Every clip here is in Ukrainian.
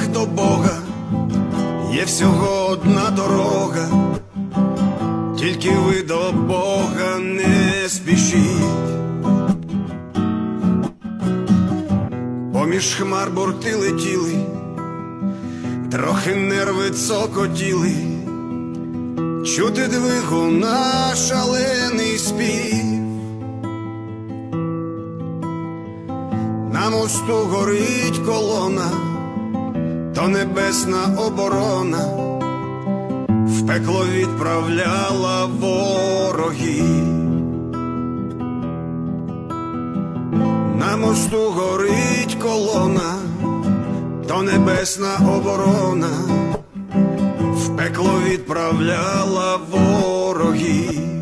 Всіх до Бога є всього одна дорога, тільки ви до Бога не спішіть. Поміж хмар борти летіли, трохи нерви цокотіли, чути двигуна шалений спів. На мосту горить колона, то небесна оборона, в пекло відправляла ворогів. На мосту горить колона, то небесна оборона, в пекло відправляла ворогів.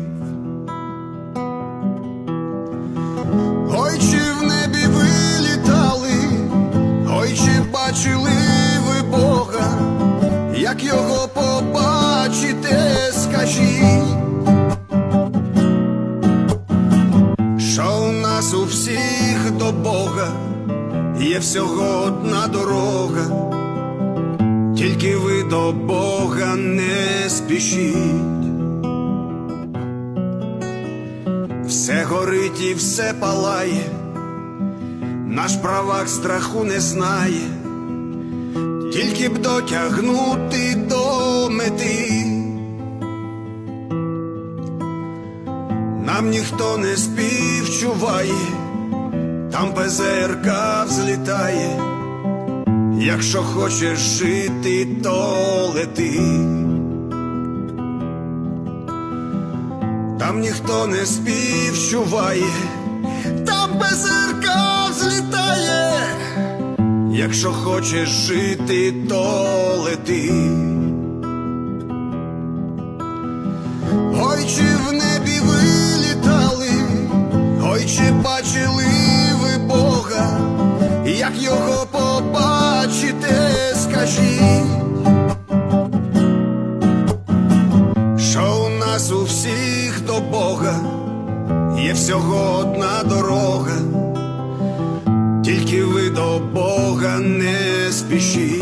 Як його побачите, скажіть. Що у нас у всіх до Бога є всього одна дорога, тільки ви до Бога не спішіть. Все горить і все палає, наш правак страху не знає, тільки б дотягнути до мети. Нам ніхто не співчуває, там ПЗРК взлітає. Якщо хочеш жити, то лети. Там ніхто не співчуває, там ПЗРК. Якщо хочеш жити, то лети. Ой, чи в небі ви літали, ой, чи бачили ви Бога, як його побачите, скажіть, що у нас у всіх до Бога? Є всього одна дорога, тільки ви до Бога спішіть.